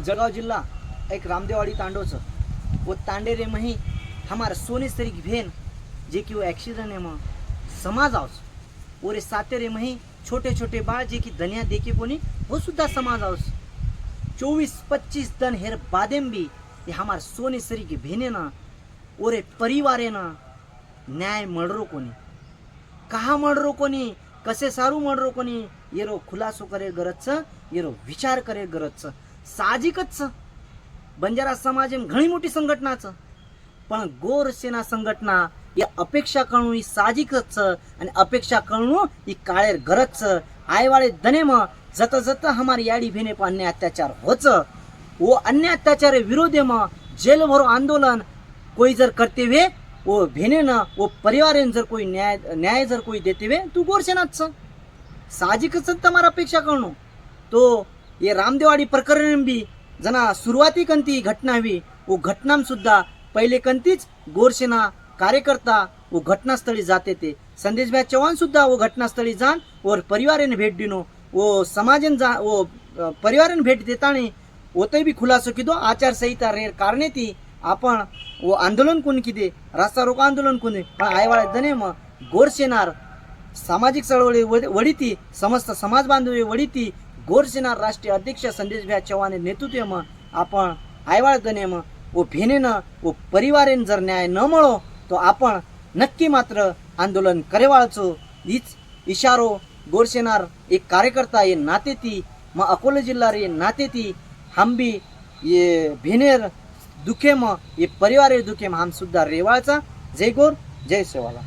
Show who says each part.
Speaker 1: जळगाव जिल्ला एक रामदेवाडी तांडोचं वो तांडे रे मही हमार सोने सरी भेन जे की वो एक्सीडेंट है म समाज आउस रे साते रे मही छोटे छोटे बाळ जे की धनिया देखे कोणी वो सुद्धा समाज आवस. चोवीस पच्चीस दन हेर बादेम भी ये हमार सोने सरी की भेने ना ओरे परिवारे ना न्याय मळरो कोणी. कहा मळरो कोणी कसे सारू मळरो कोणी येरो खुलासो करे गरज छ येरो विचार करे गरज साहजिकच. बंजारा समाज घणी मोठी संघटनाच. पण गोरसेना संघटना या अपेक्षा करणू ही साहजिकच आणि अपेक्षा करणू ही काळेर गरजच आईवाळे धनेम जत जत हमार याडी भेने अन्य अत्याचार होच. व अन्य अत्याचार विरोधे मग जेल भरो आंदोलन. कोई जर करते वे वो भेने न व परिवार जर कोई न्याय न्याय जर कोई देते वे तू गोरसेनाच साहजिकच तर अपेक्षा करणू तो ये रामदेवाडी प्रकरण बी जना सुरुवाती कंती घटना हवी व घटनाम सुद्धा पहिले कंतीच गोरसेना कार्यकर्ता व घटनास्थळी जाते ते. संदेशभाई चव्हाणसुद्धा चव्हाण सुद्धा वो घटनास्थळी जाण व परिवारेने भेट दिनो. वो समाजन जा वो अ, भेट देताना वो बी खुलासो किदो आचारसंहिता रे कारणे ती आपण वो आंदोलन कोण किती रास्ता रोको आंदोलन कोण? पण आयवाळे दने मग गोरसेनार सामाजिक चळवळी वड- वडिती समस्त समाज बांधवी वडिती ગોરસેના રાષ્ટ્રીય અધ્યક્ષ સંદેશભાઈ ચૌહાણના નેતૃત્વમાં આપણ આયવાળ वो भेने न वो परिवार जर न्याय न मो तो आपण नक्की मात्र आंदोलन करेवाळचो. हिच इशारो गोरसेना एक कार्यकर्ता ये नातेती मग अकोला जिल्हा रे नातेती हांबी ये भेनेर दुखेम ये परिवार दुखेम हम सुद्धा रेवाळचा. जय गोर जय सेवाला